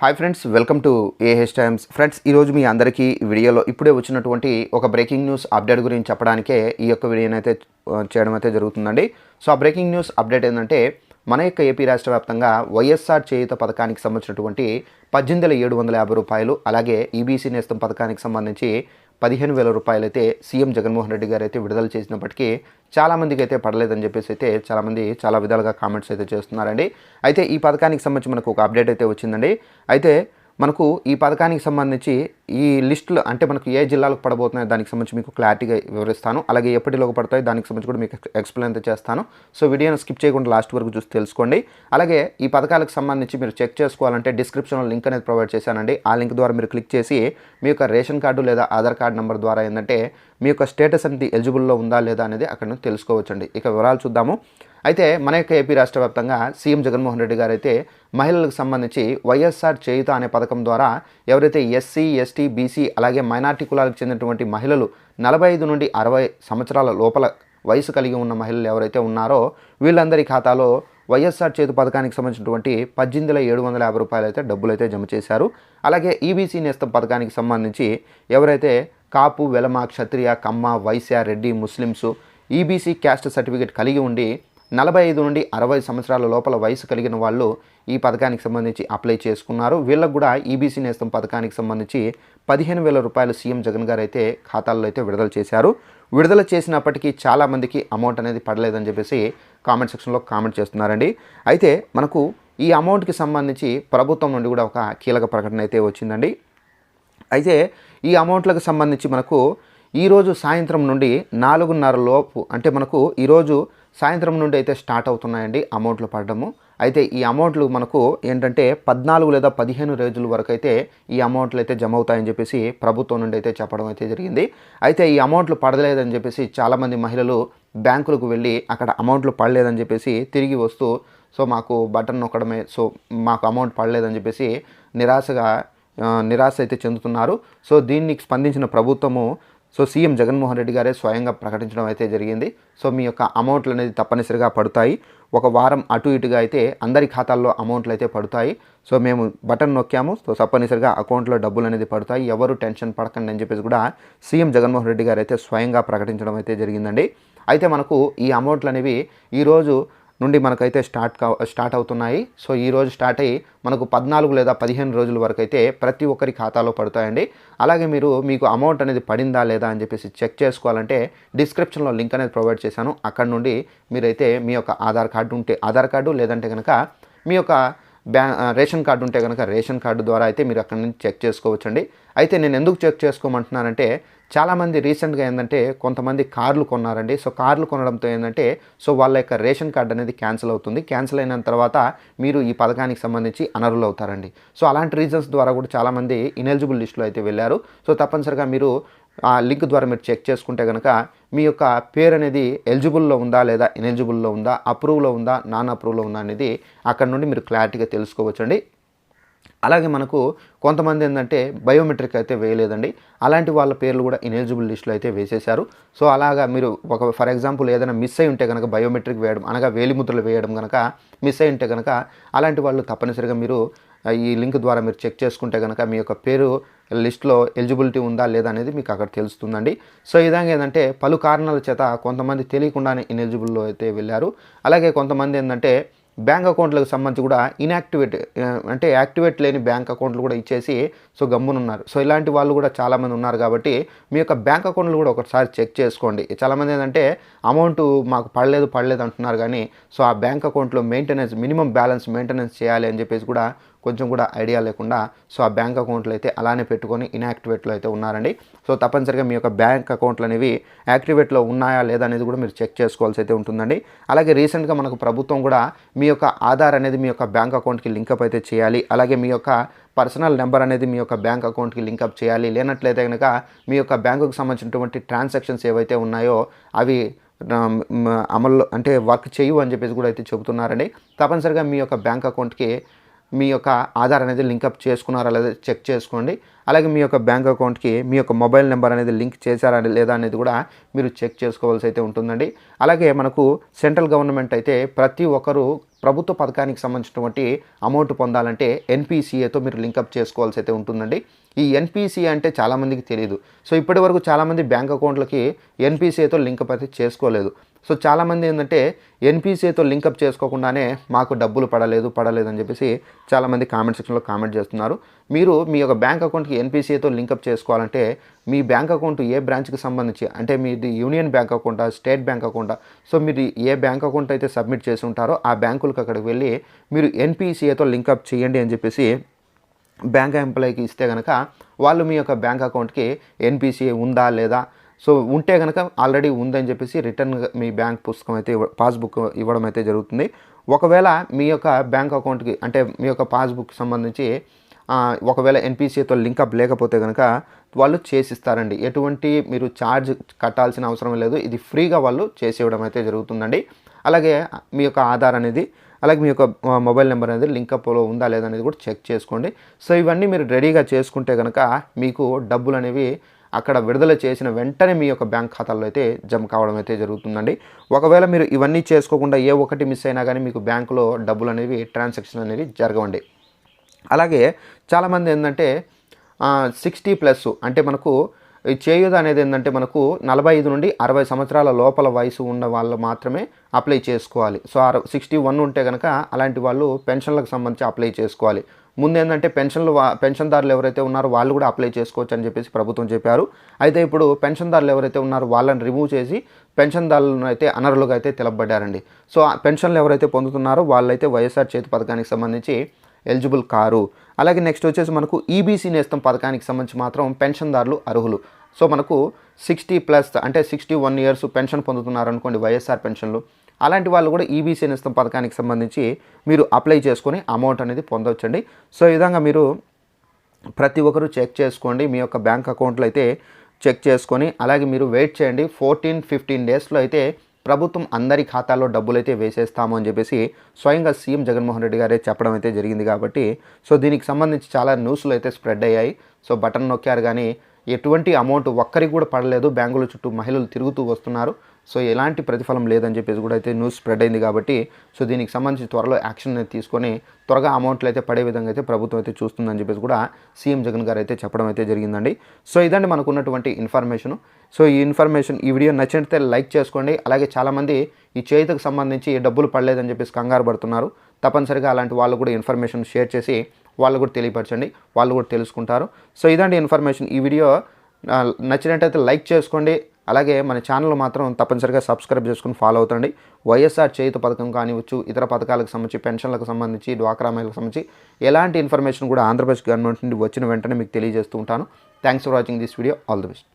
Hi friends welcome to AH times friends ఈరోజు మీ అందరికీ వీడియోలో ఇప్పుడే వచ్చినటువంటి ఒక బ్రేకింగ్ న్యూస్ అప్డేట్ గురించి చెప్పడానికే ఈ యొక్క వీడియోని అయితే చేయడం అయితే జరుగుతుందండి. సో ఆ బ్రేకింగ్ న్యూస్ అప్డేట్ ఏంటంటే మన యొక్క ఏపీ రాష్ట్ర వ్యాప్తంగా వైఎస్ఆర్ చేయుత పథకానికి సంబంధించినటువంటి పద్దెనిమిది వేల ఏడు వందల యాభై రూపాయలు అలాగే ఈబీసీ నేస్తం పథకానికి సంబంధించి పదిహేను వేల రూపాయలు అయితే సీఎం జగన్మోహన్ రెడ్డి గారు అయితే విడుదల చేసినప్పటికీ చాలామందికి అయితే పడలేదని చెప్పేసి అయితే చాలామంది చాలా విధాలుగా కామెంట్స్ అయితే చేస్తున్నారండి. అయితే ఈ పథకానికి సంబంధించి మనకు ఒక అప్డేట్ అయితే వచ్చిందండి. అయితే మనకు ఈ పథకానికి సంబంధించి ఈ లిస్టులు అంటే మనకు ఏ జిల్లాలకు పడబోతున్నాయో దానికి సంబంధించి మీకు క్లారిటీగా వివరిస్తాను. అలాగే ఎప్పటిలోకి పడతాయి దానికి సంబంధించి కూడా మీకు ఎక్స్ప్లెయిన్ అయితే చేస్తాను. సో వీడియోని స్కిప్ చేయకుండా లాస్ట్ వరకు చూసి తెలుసుకోండి. అలాగే ఈ పథకాలకు సంబంధించి మీరు చెక్ చేసుకోవాలంటే డిస్క్రిప్షన్లో లింక్ అనేది ప్రొవైడ్ చేశానండి. ఆ లింక్ ద్వారా మీరు క్లిక్ చేసి మీ యొక్క రేషన్ కార్డు లేదా ఆధార్ కార్డు నెంబర్ ద్వారా ఏంటంటే మీ యొక్క స్టేటస్ అనేది ఎలిజిబుల్లో ఉందా లేదా అనేది అక్కడ నుంచి తెలుసుకోవచ్చండి. ఇక వివరాలు చూద్దాము. అయితే మన యొక్క ఏపీ రాష్ట్ర వ్యాప్తంగా సీఎం జగన్మోహన్ రెడ్డి గారు అయితే మహిళలకు సంబంధించి వైఎస్ఆర్ చేయుత అనే పథకం ద్వారా ఎవరైతే ఎస్సీ ఎస్టీ బీసీ అలాగే మైనార్టీ కులాలకు చెందినటువంటి మహిళలు నలభై ఐదు నుండి అరవై సంవత్సరాల లోపల వయసు కలిగి ఉన్న మహిళలు ఎవరైతే ఉన్నారో వీళ్ళందరి ఖాతాలో వైఎస్ఆర్ చేతు పథకానికి సంబంధించినటువంటి పద్దెనిమిది వేల ఏడు వందల యాభై రూపాయలు అయితే డబ్బులు అయితే జమ చేశారు. అలాగే ఈబీసీ నేస్తం పథకానికి సంబంధించి ఎవరైతే Kapu Velama Kshatriya Kamma Vaishya Reddy muslims EBC caste certificate కలిగి ఉండి నలభై ఐదు నుండి అరవై సంవత్సరాల లోపల వయసు కలిగిన వాళ్ళు ఈ పథకానికి సంబంధించి అప్లై చేసుకున్నారు. వీళ్ళకు కూడా ఈబీసీ నేస్తం పథకానికి సంబంధించి పదిహేను వేల రూపాయలు సీఎం జగన్ గారు అయితే ఖాతాల్లో అయితే విడుదల చేశారు. విడుదల చేసినప్పటికీ చాలామందికి అమౌంట్ అనేది పడలేదని చెప్పేసి కామెంట్ సెక్షన్లో కామెంట్ చేస్తున్నారండి. అయితే మనకు ఈ అమౌంట్కి సంబంధించి ప్రభుత్వం నుండి కూడా ఒక కీలక ప్రకటన అయితే వచ్చిందండి. అయితే ఈ అమౌంట్లకు సంబంధించి మనకు ఈరోజు సాయంత్రం నుండి నాలుగున్నర లోపు అంటే మనకు ఈరోజు సాయంత్రం నుండి అయితే స్టార్ట్ అవుతున్నాయండి అమౌంట్లు పడడము. అయితే ఈ అమౌంట్లు మనకు ఏంటంటే పద్నాలుగు లేదా పదిహేను రోజుల వరకు అయితే ఈ అమౌంట్లు అయితే జమ అవుతాయని చెప్పేసి ప్రభుత్వం నుండి అయితే చెప్పడం అయితే జరిగింది. అయితే ఈ అమౌంట్లు పడలేదని చెప్పేసి చాలామంది మహిళలు బ్యాంకులకు వెళ్ళి అక్కడ అమౌంట్లు పడలేదని చెప్పేసి తిరిగి వస్తూ సో మాకు బటన్ నొక్కడమే సో మాకు అమౌంట్ పడలేదని చెప్పేసి నిరాశగా నిరాశ అయితే చెందుతున్నారు. సో దీనికి స్పందించిన ప్రభుత్వము సో సీఎం జగన్మోహన్ రెడ్డి గారే స్వయంగా ప్రకటించడం అయితే జరిగింది. సో మీ యొక్క అమౌంట్లు అనేది తప్పనిసరిగా పడతాయి. ఒక వారం అటు ఇటుగా అయితే అందరి ఖాతాల్లో అమౌంట్లు అయితే పడతాయి. సో మేము బటన్ నొక్కాము. సో తప్పనిసరిగా అకౌంట్లో డబ్బులు అనేది పడతాయి. ఎవరు టెన్షన్ పడకండి అని చెప్పేసి కూడా సీఎం జగన్మోహన్ రెడ్డి గారు అయితే స్వయంగా ప్రకటించడం అయితే జరిగిందండి. అయితే మనకు ఈ అమౌంట్లు అనేవి ఈరోజు నుండి మనకైతే స్టార్ట్ కా స్టార్ట్ అవుతున్నాయి. సో ఈ రోజు స్టార్ట్ అయ్యి మనకు పద్నాలుగు లేదా పదిహేను రోజుల వరకు అయితే ప్రతి ఒక్కరి ఖాతాలో పడతాయండి. అలాగే మీరు మీకు అమౌంట్ అనేది పడిందా లేదా అని చెప్పేసి చెక్ చేసుకోవాలంటే డిస్క్రిప్షన్లో లింక్ అనేది ప్రొవైడ్ చేశాను. అక్కడ నుండి మీరైతే మీ యొక్క ఆధార్ కార్డు ఉంటే ఆధార్ కార్డు లేదంటే కనుక మీ యొక్క బ్యా రేషన్ కార్డు ఉంటే కనుక రేషన్ కార్డు ద్వారా అయితే మీరు అక్కడ నుంచి చెక్ చేసుకోవచ్చండి. అయితే నేను ఎందుకు చెక్ చేసుకోమంటున్నానంటే చాలామంది రీసెంట్గా ఏంటంటే కొంతమంది కార్లు కొన్నారండి. సో కార్లు కొనడంతో ఏంటంటే సో వాళ్ళ యొక్క రేషన్ కార్డు అనేది క్యాన్సిల్ అవుతుంది. క్యాన్సిల్ అయిన తర్వాత మీరు ఈ పథకానికి సంబంధించి అనర్హులు అవుతారండి. సో అలాంటి రీజన్స్ ద్వారా కూడా చాలామంది ఇనెలిజిబుల్ లిస్టులో అయితే వెళ్ళారు. సో తప్పనిసరిగా మీరు ఆ లింక్ ద్వారా మీరు చెక్ చేసుకుంటే కనుక మీ యొక్క పేరు అనేది ఎలిజిబుల్లో ఉందా లేదా ఇనెలిజిబుల్లో ఉందా అప్రూవ్లో ఉందా నాన్ అప్రూవ్లో ఉందా అనేది అక్కడ నుండి మీరు క్లారిటీగా తెలుసుకోవచ్చండి. అలాగే మనకు కొంతమంది ఏంటంటే బయోమెట్రిక్ అయితే వేయలేదండి. అలాంటి వాళ్ళ పేర్లు కూడా ఇనెలిజిబుల్ లిస్టులో అయితే వేసేశారు. సో అలాగా మీరు ఒక ఫర్ ఎగ్జాంపుల్ ఏదైనా మిస్ అయి ఉంటే కనుక బయోమెట్రిక్ వేయడం అనగా వేలిముద్రలు వేయడం కనుక మిస్ అయి ఉంటే కనుక అలాంటి వాళ్ళు తప్పనిసరిగా మీరు ఈ లింక్ ద్వారా మీరు చెక్ చేసుకుంటే కనుక మీ యొక్క పేరు లిస్ట్లో ఎలిజిబిలిటీ ఉందా లేదా అనేది మీకు అక్కడ తెలుస్తుందండి. సో ఈ విధంగా ఏంటంటే పలు కారణాల చేత కొంతమంది తెలియకుండానే ఇనెలిజిబుల్లో అయితే వెళ్ళారు. అలాగే కొంతమంది ఏంటంటే బ్యాంక్ అకౌంట్లకు సంబంధించి కూడా ఇన్యాక్టివేట్ అంటే యాక్టివేట్ లేని బ్యాంక్ అకౌంట్లు కూడా ఇచ్చేసి సో గమ్మునున్నారు. సో ఇలాంటి వాళ్ళు కూడా చాలామంది ఉన్నారు కాబట్టి మీ యొక్క బ్యాంక్ అకౌంట్లు కూడా ఒకసారి చెక్ చేసుకోండి. చాలామంది ఏంటంటే అమౌంట్ మాకు పడలేదు పడలేదు అంటున్నారు కానీ సో ఆ బ్యాంక్ అకౌంట్లో మెయింటెనెన్స్ మినిమం బ్యాలెన్స్ మెయింటెనెన్స్ చేయాలి అని చెప్పేసి కూడా కొంచెం కూడా ఐడియా లేకుండా సో ఆ బ్యాంక్ అకౌంట్లు అయితే అలానే పెట్టుకొని ఇన్యాక్టివేట్లో అయితే ఉన్నారండి. సో తప్పనిసరిగా మీ యొక్క బ్యాంక్ అకౌంట్లు అనేవి యాక్టివేట్లో ఉన్నాయా లేదా అనేది కూడా మీరు చెక్ చేసుకోవాల్సి అయితే ఉంటుందండి. అలాగే రీసెంట్గా మనకు ప్రభుత్వం కూడా మీ యొక్క ఆధార్ అనేది మీ యొక్క బ్యాంక్ అకౌంట్కి లింకప్ అయితే చేయాలి. అలాగే మీ యొక్క పర్సనల్ నెంబర్ అనేది మీ యొక్క బ్యాంక్ అకౌంట్కి లింకప్ చేయాలి. లేనట్లయితే కనుక మీ యొక్క బ్యాంకుకు సంబంధించినటువంటి ట్రాన్సాక్షన్స్ ఏవైతే ఉన్నాయో అవి అమలు అమల్లో అంటే వర్క్ చేయు అని చెప్పేసి కూడా అయితే చెబుతున్నారండి. తప్పనిసరిగా మీ యొక్క బ్యాంక్ అకౌంట్కి మీ యొక్క ఆధార్ అనేది లింకప్ చేసుకున్నారా లేదా చెక్ చేసుకోండి. అలాగే మీ యొక్క బ్యాంక్ అకౌంట్కి మీ యొక్క మొబైల్ నెంబర్ అనేది లింక్ చేశారా లేదా అనేది కూడా మీరు చెక్ చేసుకోవాల్సి అయితే ఉంటుందండి. అలాగే మనకు సెంట్రల్ గవర్నమెంట్ అయితే ప్రతి ఒక్కరూ ప్రభుత్వ పథకానికి సంబంధించినటువంటి అమౌంట్ పొందాలంటే ఎన్పిసిఏతో మీరు లింకప్ చేసుకోవాల్సి అయితే ఉంటుందండి. ఈ ఎన్పిసి అంటే చాలామందికి తెలియదు సో ఇప్పటి వరకు చాలామంది బ్యాంక్ అకౌంట్లకి ఎన్పిసిఏతో లింకప్ అయితే చేసుకోలేదు. సో చాలామంది ఏంటంటే ఎన్పిసిఏతో లింకప్ చేసుకోకుండానే మాకు డబ్బులు పడలేదు పడలేదు అని చెప్పేసి చాలామంది కామెంట్ సెక్షన్లో కామెంట్ చేస్తున్నారు. మీరు మీ యొక్క బ్యాంక్ అకౌంట్కి ఎన్పిసిఏతో లింకప్ చేసుకోవాలంటే మీ బ్యాంక్ అకౌంట్ ఏ బ్రాంచ్కి సంబంధించి అంటే మీది యూనియన్ బ్యాంక్ అకౌంటా స్టేట్ బ్యాంక్ అకౌంటా సో మీరు ఏ బ్యాంక్ అకౌంట్ అయితే సబ్మిట్ చేసి ఉంటారో ఆ బ్యాంకులకు అక్కడికి వెళ్ళి మీరు ఎన్పిసిఏతో లింకప్ చేయండి అని చెప్పేసి బ్యాంక్ ఎంప్లాయీకి ఇస్తే కనుక వాళ్ళు మీ యొక్క బ్యాంక్ అకౌంట్కి ఎన్పిసిఏ ఉందా లేదా సో ఉంటే కనుక ఆల్రెడీ ఉందని చెప్పేసి రిటర్న్ మీ బ్యాంక్ పుస్తకం అయితే ఇవ్వ- పాస్బుక్ ఇవ్వడం అయితే జరుగుతుంది. ఒకవేళ మీ యొక్క బ్యాంక్ అకౌంట్కి అంటే మీ యొక్క పాస్బుక్ సంబంధించి ఒకవేళ ఎన్పిసితో లింకప్ లేకపోతే కనుక వాళ్ళు చేసిస్తారండి. ఎటువంటి మీరు ఛార్జ్ కట్టాల్సిన అవసరం లేదు. ఇది ఫ్రీగా వాళ్ళు చేసి ఇవ్వడం అయితే జరుగుతుందండి. అలాగే మీ యొక్క ఆధార్ అనేది అలాగే మీ యొక్క మొబైల్ నెంబర్ అనేది లింకప్లో ఉందా లేదా అనేది కూడా చెక్ చేసుకోండి. సో ఇవన్నీ మీరు రెడీగా చేసుకుంటే కనుక మీకు డబ్బులు అనేవి అక్కడ విడుదల చేసిన వెంటనే మీ యొక్క బ్యాంక్ ఖాతాల్లో అయితే జమ కావడం అయితే జరుగుతుందండి. ఒకవేళ మీరు ఇవన్నీ చేసుకోకుండా ఏ ఒక్కటి మిస్ అయినా కానీ మీకు బ్యాంకులో డబ్బులు అనేవి ట్రాన్సాక్షన్ అనేవి జరగవండి. అలాగే చాలామంది ఏంటంటే సిక్స్టీ ప్లస్ అంటే మనకు ఈ చేయూత అనేది ఏంటంటే మనకు నలభై ఐదు నుండి అరవై సంవత్సరాల లోపల వయసు ఉన్న వాళ్ళు మాత్రమే అప్లై చేసుకోవాలి. సో అర సిక్స్టీ వన్ ఉంటే కనుక అలాంటి వాళ్ళు పెన్షన్లకు సంబంధించి అప్లై చేసుకోవాలి. ముందు ఏంటంటే పెన్షన్లు పెన్షన్దారులు ఎవరైతే ఉన్నారో వాళ్ళు కూడా అప్లై చేసుకోవచ్చు అని చెప్పేసి ప్రభుత్వం చెప్పారు. అయితే ఇప్పుడు పెన్షన్దారులు ఎవరైతే ఉన్నారో వాళ్ళని రిమూవ్ చేసి పెన్షన్దారులను అయితే అనర్హులుగా అయితే తెలపబడ్డారండి. సో ఆ పెన్షన్లు ఎవరైతే పొందుతున్నారో వాళ్ళైతే వైఎస్ఆర్ చేతి పథకానికి సంబంధించి ఎలిజిబుల్ కారు. అలాగే నెక్స్ట్ వచ్చేసి మనకు ఈబీసీ నేస్తం పథకానికి సంబంధించి మాత్రం పెన్షన్దారులు అర్హులు. సో మనకు సిక్స్టీ ప్లస్ అంటే సిక్స్టీ వన్ ఇయర్స్ పెన్షన్ పొందుతున్నారు అనుకోండి వైఎస్ఆర్ పెన్షన్లు. అలాంటి వాళ్ళు కూడా ఈబీసీ నిస్తం పథకానికి సంబంధించి మీరు అప్లై చేసుకొని అమౌంట్ అనేది పొందవచ్చండి సో ఈ విధంగా మీరు ప్రతి ఒక్కరూ చెక్ చేసుకోండి. మీ యొక్క బ్యాంక్ అకౌంట్లో అయితే చెక్ చేసుకొని అలాగే మీరు వెయిట్ చేయండి. ఫోర్టీన్ ఫిఫ్టీన్ డేస్లో అయితే ప్రభుత్వం అందరి ఖాతాల్లో డబ్బులు అయితే వేసేస్తాము అని చెప్పేసి స్వయంగా సీఎం జగన్మోహన్ రెడ్డి గారే చెప్పడం అయితే జరిగింది కాబట్టి సో దీనికి సంబంధించి చాలా న్యూస్లు అయితే స్ప్రెడ్ అయ్యాయి. సో బటన్ నొక్కారు కానీ ఎటువంటి అమౌంట్ ఒక్కరికి కూడా పడలేదు. బ్యాంకుల చుట్టూ మహిళలు తిరుగుతూ వస్తున్నారు. సో ఎలాంటి ప్రతిఫలం లేదని చెప్పేసి కూడా అయితే న్యూస్ స్ప్రెడ్ అయింది కాబట్టి సో దీనికి సంబంధించి త్వరలో యాక్షన్ అనేది తీసుకొని త్వరగా అమౌంట్లు అయితే పడే విధంగా అయితే ప్రభుత్వం అయితే చూస్తుందని చెప్పేసి కూడా సీఎం జగన్ గారు అయితే చెప్పడం అయితే జరిగిందండి. సో ఇదండి మనకు ఉన్నటువంటి ఇన్ఫర్మేషన్. సో ఈ ఇన్ఫర్మేషన్ ఈ వీడియో నచ్చినట్లయితే లైక్ చేసుకోండి. అలాగే చాలామంది ఈ చేతికి సంబంధించి డబ్బులు పడలేదని చెప్పేసి కంగారు పడుతున్నారు. తప్పనిసరిగా అలాంటి వాళ్ళు కూడా ఇన్ఫర్మేషన్ షేర్ చేసి వాళ్ళు కూడా తెలియపరచండి. వాళ్ళు కూడా తెలుసుకుంటారు. సో ఇదండి ఇన్ఫర్మేషన్. ఈ వీడియో నచ్చినట్టయితే లైక్ చేసుకోండి. అలాగే మన ఛానల్ మాత్రం తప్పనిసరిగా సబ్స్క్రైబ్ చేసుకుని ఫాలో అవుతండి వైఎస్ఆర్ చేయుత పథకం కానివచ్చు ఇతర పథకాలకు సంబంధించి పెన్షన్లకు సంబంధించి డ్వాక్రా మహిళలకు సంబంధించి ఎలాంటి ఇన్ఫర్మేషన్ కూడా ఆంధ్రప్రదేశ్ గవర్నమెంట్ నుండి వచ్చిన వెంటనే మీకు తెలియజేస్తూ ఉంటాను. Thanks for watching this video all the best